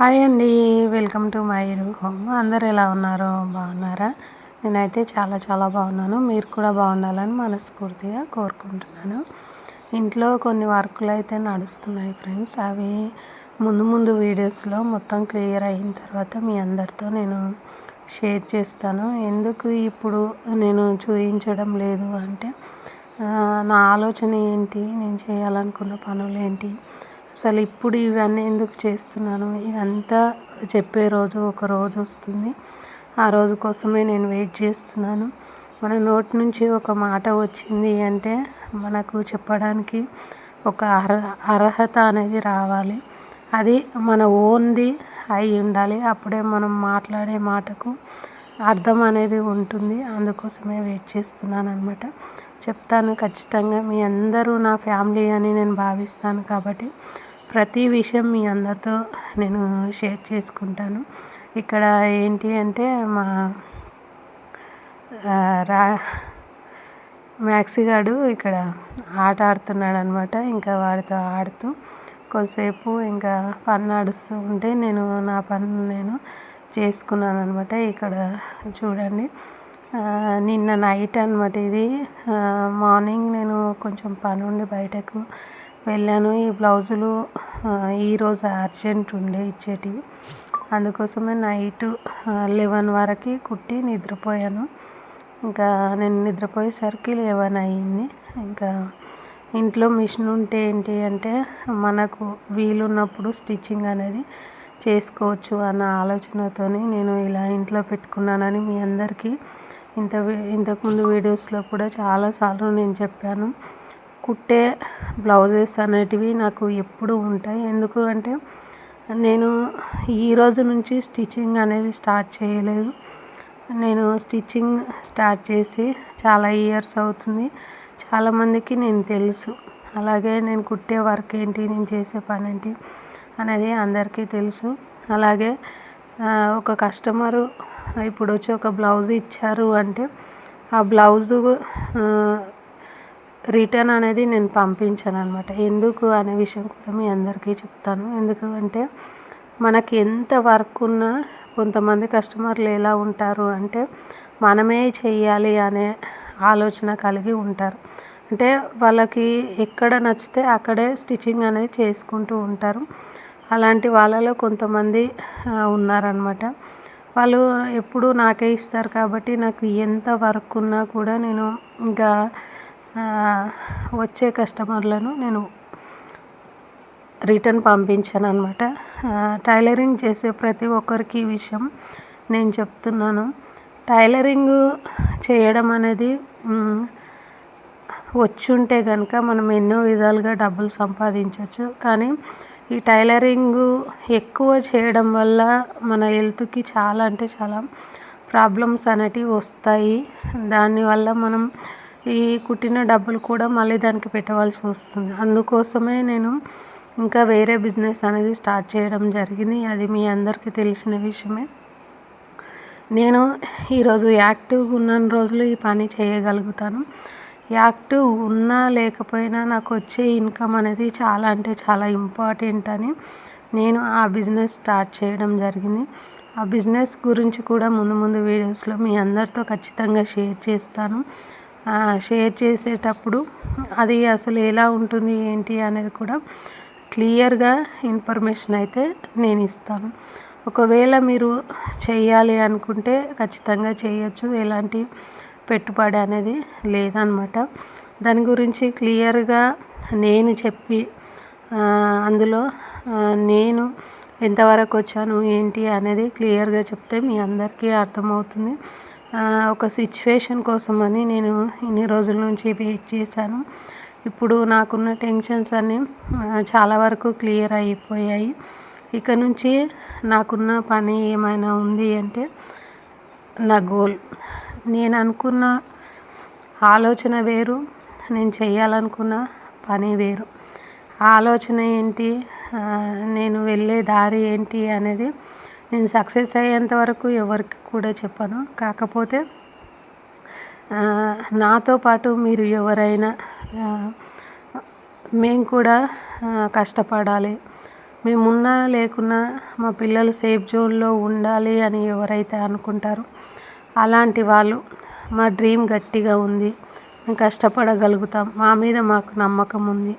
Hi అండి welcome to my home అందరు ఎలా ఉన్నారో బాగున్నారా? నేనైతే చాలా చాలా బాగున్నాను. మీరు కూడా బాగుండాలని మనస్ఫూర్తిగా కోరుకుంటున్నాను. ఇంట్లో కొన్ని వర్కులు అయితే నడుస్తున్నాయి ఫ్రెండ్స్. అవి ముందు ముందు వీడియోస్లో మొత్తం క్లియర్ అయిన తర్వాత మీ అందరితో నేను షేర్ చేస్తాను. ఎందుకు ఇప్పుడు నేను చూపించడం లేదు అంటే నా ఆలోచన ఏంటి? నేను చేయాలనుకున్న పనులు ఏంటి? అసలు ఇప్పుడు ఇవన్నీ ఎందుకు చేస్తున్నాను? ఇదంతా చెప్పే రోజు ఒక రోజు వస్తుంది. ఆ రోజు కోసమే నేను వెయిట్ చేస్తున్నాను. మన నోటి నుంచి ఒక మాట వచ్చింది అంటే మనకు చెప్పడానికి ఒక అర్హ అర్హత అనేది రావాలి. అది మన ఓన్ది అయి ఉండాలి. అప్పుడే మనం మాట్లాడే మాటకు అర్థం అనేది ఉంటుంది. అందుకోసమే వెయిట్ చేస్తున్నాను అనమాట చెప్తాను ఖచ్చితంగా. మీ అందరూ నా ఫ్యామిలీ అని నేను భావిస్తాను కాబట్టి ప్రతి విషయం మీ అందరితో నేను షేర్ చేసుకుంటాను. ఇక్కడ ఏంటి అంటే మా రా మ్యాక్సిగాడు ఇక్కడ ఆట ఆడుతున్నాడు అనమాట ఇంకా వాడితో ఆడుతూ కొద్దిసేపు ఇంకా పని నడుస్తూ ఉంటే నేను నా పని నేను చేసుకున్నాను అనమాట ఇక్కడ చూడండి. నిన్న నైట్ అనమాట ఇది. మార్నింగ్ నేను కొంచెం పని ఉండి బయటకు వెళ్ళాను. ఈ బ్లౌజులు ఈరోజు అర్జెంట్ ఉండే ఇచ్చేటివి. అందుకోసమే నైట్ లెవెన్ వరకు కుట్టి నిద్రపోయాను. ఇంకా నేను నిద్రపోయేసరికి లెవెన్ అయ్యింది. ఇంకా ఇంట్లో మిషన్ ఉంటే ఏంటి అంటే మనకు వీలున్నప్పుడు స్టిచ్చింగ్ అనేది చేసుకోవచ్చు అన్న ఆలోచనతోని నేను ఇలా ఇంట్లో పెట్టుకున్నానని మీ అందరికీ ఇంత ఇంతకుముందు వీడియోస్లో కూడా చాలాసార్లు నేను చెప్పాను. కుట్టే బ్లౌజెస్ అనేటివి నాకు ఎప్పుడు ఉంటాయి. ఎందుకు అంటే నేను ఈ రోజు నుంచి స్టిచ్చింగ్ అనేది స్టార్ట్ చేయలేదు. నేను స్టిచ్చింగ్ స్టార్ట్ చేసి చాలా ఇయర్స్ అవుతుంది. చాలామందికి నేను తెలుసు. అలాగే నేను కుట్టే వర్క్ ఏంటి నేను చేసే పని ఏంటి అనేది అందరికీ తెలుసు. అలాగే ఒక కస్టమరు ఇప్పుడు వచ్చి ఒక బ్లౌజ్ ఇచ్చారు అంటే ఆ బ్లౌజు రిటర్న్ అనేది నేను పంపించాను అనమాట ఎందుకు అనే విషయం కూడా మీ అందరికీ చెప్తాను. ఎందుకు అంటే మనకి ఎంత వర్క్ ఉన్నా కొంతమంది కస్టమర్లు ఎలా ఉంటారు అంటే మనమే చెయ్యాలి అనే ఆలోచన కలిగి ఉంటారు. అంటే వాళ్ళకి ఎక్కడ నచ్చితే అక్కడే స్టిచ్చింగ్ అనేది చేసుకుంటూ ఉంటారు. అలాంటి వాళ్ళలో కొంతమంది ఉన్నారనమాట వాళ్ళు ఎప్పుడూ నాకే ఇస్తారు కాబట్టి నాకు ఎంత వర్క్ ఉన్నా కూడా నేను ఇంకా వచ్చే కస్టమర్లను నేను రిటర్న్ పంపించాను అనమాట టైలరింగ్ చేసే ప్రతి ఒక్కరికి ఈ విషయం నేను చెప్తున్నాను. టైలరింగ్ చేయడం అనేది వచ్చుంటే కనుక మనం ఎన్నో విధాలుగా డబ్బులు సంపాదించవచ్చు కానీ ఈ టైలరింగ్ ఎక్కువ చేయడం వల్ల మన హెల్త్కి చాలా అంటే చాలా ప్రాబ్లమ్స్ అనేటివి వస్తాయి. దానివల్ల మనం ఈ కుట్టిన డబ్బులు కూడా మళ్ళీ దానికి పెట్టవలసి వస్తుంది. అందుకోసమే నేను ఇంకా వేరే బిజినెస్ అనేది స్టార్ట్ చేయడం జరిగింది. అది మీ అందరికీ తెలిసిన విషయమే. నేను ఈరోజు యాక్టివ్గా ఉన్న రోజులు ఈ పని చేయగలుగుతాను. యాక్టివ్ ఉన్నా లేకపోయినా నాకు వచ్చే ఇన్కమ్ అనేది చాలా అంటే చాలా ఇంపార్టెంట్ అని నేను ఆ బిజినెస్ స్టార్ట్ చేయడం జరిగింది. ఆ బిజినెస్ గురించి కూడా ముందు ముందు వీడియోస్లో మీ అందరితో ఖచ్చితంగా షేర్ చేస్తాను. షేర్ చేసేటప్పుడు అది అసలు ఎలా ఉంటుంది ఏంటి అనేది కూడా క్లియర్గా ఇన్ఫర్మేషన్ అయితే నేను ఇస్తాను. ఒకవేళ మీరు చేయాలి అనుకుంటే ఖచ్చితంగా చేయొచ్చు ఎలాంటి పెట్టుబడి అనేది లేదనమాట. దాని గురించి క్లియర్గా నేను చెప్పి అందులో నేను ఎంతవరకు వచ్చాను ఏంటి అనేది క్లియర్గా చెప్తే మీ అందరికీ అర్థమవుతుంది. ఒక సిచ్యువేషన్ కోసమని నేను ఇన్ని రోజుల నుంచి వెయిట్ చేశాను. ఇప్పుడు నాకున్న టెన్షన్స్ అన్నీ చాలా వరకు క్లియర్ అయిపోయాయి. ఇక నుంచి నాకున్న పని ఏమైనా ఉంది అంటే నా గోల్. నేను అనుకున్న ఆలోచన వేరు నేను చేయాలనుకున్న పని వేరు. ఆలోచన ఏంటి? నేను వెళ్ళే దారి ఏంటి అనేది నేను సక్సెస్ అయ్యేంత వరకు ఎవరికి కూడా చెప్పను. కాకపోతే నాతో పాటు మీరు ఎవరైనా మేము కూడా కష్టపడాలి. మేమున్నా లేకున్నా మా పిల్లలు సేఫ్ జోన్లో ఉండాలి అని ఎవరైతే అనుకుంటారో అలాంటి వాళ్ళు మా డ్రీమ్ గట్టిగా ఉంది. మేము కష్టపడగలుగుతాం. మా మీద మాకు నమ్మకం ఉంది.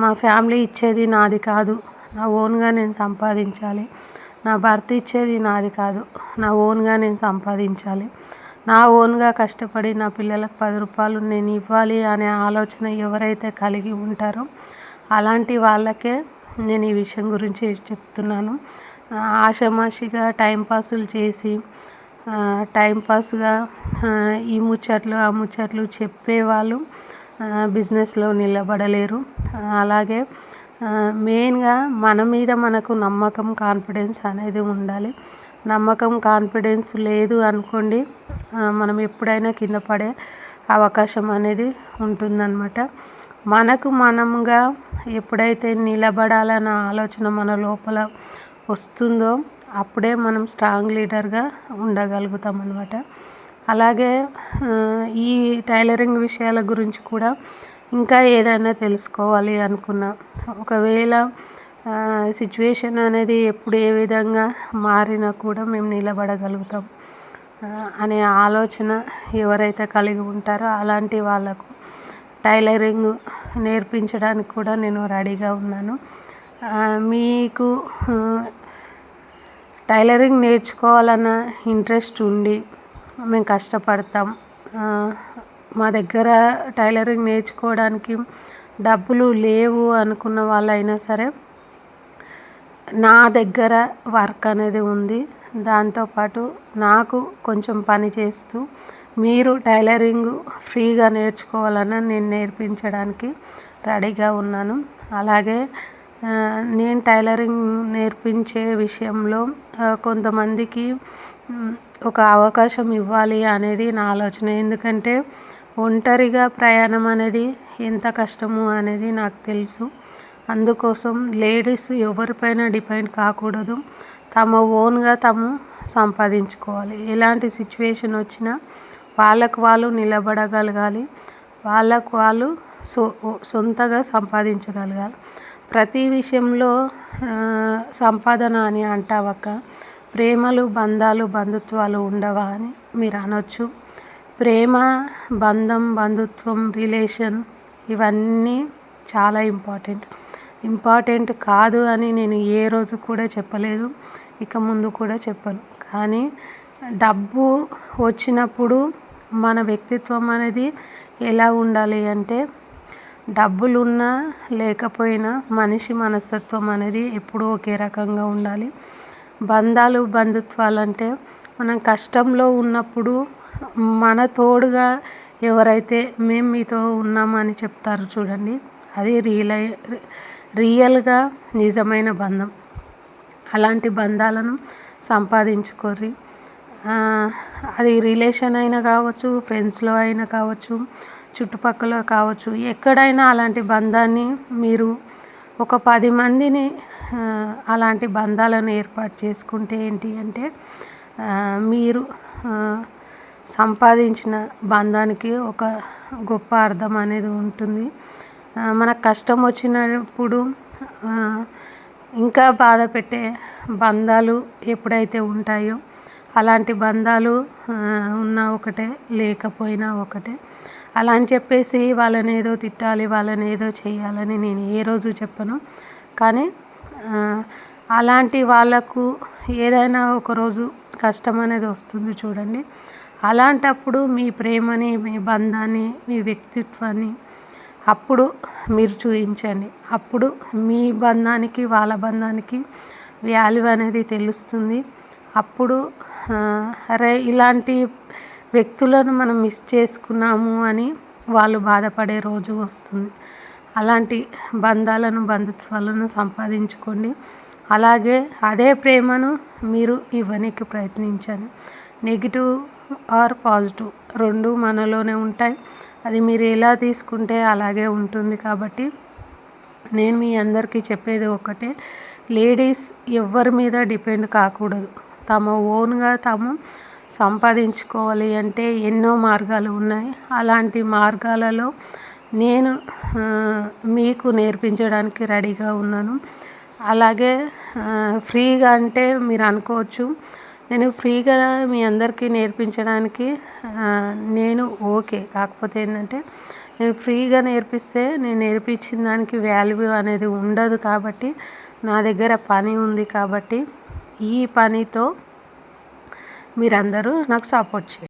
మా ఫ్యామిలీ ఇచ్చేది నాది కాదు. నా ఓన్గా నేను సంపాదించాలి. నా భర్త ఇచ్చేది నాది కాదు. నా ఓన్గా నేను సంపాదించాలి. నా ఓన్గా కష్టపడి నా పిల్లలకు పది రూపాయలు నేను ఇవ్వాలి అనే ఆలోచన ఎవరైతే కలిగి ఉంటారో అలాంటి వాళ్ళకే నేను ఈ విషయం గురించి చెప్తున్నాను. ఆషామాషిగా టైంపాసులు చేసి టైంపాస్గా ఈ ముచ్చట్లు ఆ ముచ్చట్లు చెప్పేవాళ్ళు బిజినెస్లో నిలబడలేరు. అలాగే మెయిన్గా మన మీద మనకు నమ్మకం కాన్ఫిడెన్స్ అనేది ఉండాలి. నమ్మకం కాన్ఫిడెన్స్ లేదు అనుకోండి మనం ఎప్పుడైనా కింద పడే అవకాశం అనేది ఉంటుందన్నమాట. మనకు మనముగా ఎప్పుడైతే నిలబడాలన్న ఆలోచన మన లోపల వస్తుందో అప్పుడే మనం స్ట్రాంగ్ లీడర్గా ఉండగలుగుతాం అనమాట అలాగే ఈ టైలరింగ్ విషయాల గురించి కూడా ఇంకా ఏదైనా తెలుసుకోవాలి అనుకున్నా. ఒకవేళ సిచ్యువేషన్ అనేది ఎప్పుడు ఏ విధంగా మారినా కూడా మేము నిలబడగలుగుతాం. అనే ఆలోచన ఎవరైతే కలిగి ఉంటారో అలాంటి వాళ్ళకు టైలరింగ్ నేర్పించడానికి కూడా నేను రెడీగా ఉన్నాను. మీకు టైలరింగ్ నేర్చుకోవాలన్న ఇంట్రెస్ట్ ఉండి మేము కష్టపడతాం. మా దగ్గర టైలరింగ్ నేర్చుకోవడానికి డబ్బులు లేవు అనుకున్న వాళ్ళైనా సరే నా దగ్గర వర్క్ అనేది ఉంది. దాంతోపాటు నాకు కొంచెం పని చేస్తూ మీరు టైలరింగ్ ఫ్రీగా నేర్చుకోవాలని నేను నేర్పించడానికి రెడీగా ఉన్నాను. అలాగే నేను టైలరింగ్ నేర్పించే విషయంలో కొంతమందికి ఒక అవకాశం ఇవ్వాలి అనేది నా ఆలోచన. ఎందుకంటే ఒంటరిగా ప్రయాణం అనేది ఎంత కష్టము అనేది నాకు తెలుసు. అందుకోసం లేడీస్ ఎవరిపైన డిపెండ్ కాకూడదు. తమ ఓన్గా తాము సంపాదించుకోవాలి. ఎలాంటి సిచ్యువేషన్ వచ్చినా వాళ్ళకు వాళ్ళు నిలబడగలగాలి. వాళ్ళకు వాళ్ళు సొ సొంతగా సంపాదించగలగాలి. ప్రతి విషయంలో సంపాదన అని అంటావక్క. ప్రేమలు బంధాలు బంధుత్వాలు ఉండవా అని మీరు అనొచ్చు. ప్రేమ బంధం బంధుత్వం రిలేషన్ ఇవన్నీ చాలా ఇంపార్టెంట్. ఇంపార్టెంట్ కాదు అని నేను ఏ రోజు కూడా చెప్పలేదు. ఇక ముందు కూడా చెప్పను. కానీ డబ్బు వచ్చినప్పుడు మన వ్యక్తిత్వం అనేది ఎలా ఉండాలి అంటే డబ్బులున్నా లేకపోయినా మనిషి మనస్తత్వం అనేది ఎప్పుడూ ఒకే రకంగా ఉండాలి. బంధాలు బంధుత్వాలు అంటే మనం కష్టంలో ఉన్నప్పుడు మన తోడుగా ఎవరైతే మేము మీతో ఉన్నామని చెప్తారు చూడండి. అది రియల్ రియల్గా నిజమైన బంధం. అలాంటి బంధాలను సంపాదించుకోర్రి. అది రిలేషన్ అయినా కావచ్చు ఫ్రెండ్స్లో అయినా కావచ్చు చుట్టుపక్కల కావచ్చు. ఎక్కడైనా అలాంటి బంధాన్ని మీరు ఒక పది మందిని అలాంటి బంధాలను ఏర్పాటు చేసుకుంటే ఏంటి అంటే మీరు సంపాదించిన బంధానికి ఒక గొప్ప అర్థం అనేది ఉంటుంది. మనకు కష్టం వచ్చినప్పుడు ఇంకా బాధ పెట్టే బంధాలు ఎప్పుడైతే ఉంటాయో అలాంటి బంధాలు ఉన్నా ఒకటే లేకపోయినా ఒకటే అలా అని చెప్పేసి వాళ్ళని ఏదో తిట్టాలి వాళ్ళని ఏదో చేయాలని నేను ఏ రోజు చెప్పను. కానీ అలాంటి వాళ్ళకు ఏదైనా ఒకరోజు కష్టం అనేది వస్తుంది చూడండి. అలాంటప్పుడు మీ ప్రేమని మీ బంధాన్ని మీ వ్యక్తిత్వాన్ని అప్పుడు మీరు చూపించండి అప్పుడు మీ బంధానికి వాళ్ళ బంధానికి వాల్యూ అనేది తెలుస్తుంది. అప్పుడు అరే ఇలాంటి వ్యక్తులను మనం మిస్ చేసుకున్నాము అని వాళ్ళు బాధపడే రోజు వస్తుంది. అలాంటి బంధాలను బంధుత్వాలను సంపాదించుకోండి. అలాగే అదే ప్రేమను మీరు ఇవ్వడానికి ప్రయత్నించండి. నెగిటివ్ ఆర్ పాజిటివ్ రెండు మనలోనే ఉంటాయి. అది మీరు ఎలా తీసుకుంటే అలాగే ఉంటుంది కాబట్టి నేను మీ అందరికీ చెప్పేది ఒకటే. లేడీస్ ఎవరి మీద డిపెండ్ కాకూడదు. తమ ఓన్గా తాము సంపాదించుకోవాలి అంటే ఎన్నో మార్గాలు ఉన్నాయి. అలాంటి మార్గాలలో నేను మీకు నేర్పించడానికి రెడీగా ఉన్నాను. అలాగే ఫ్రీగా అంటే మీరు అనుకోవచ్చు. నేను ఫ్రీగా మీ అందరికీ నేర్పించడానికి నేను ఓకే. కాకపోతే ఏంటంటే నేను ఫ్రీగా నేర్పిస్తే నేను నేర్పించిన దానికి వాల్యూ అనేది ఉండదు కాబట్టి నా దగ్గర పని ఉంది కాబట్టి ఈ పనితో మీరందరూ నాకు సపోర్ట్ చేయండి.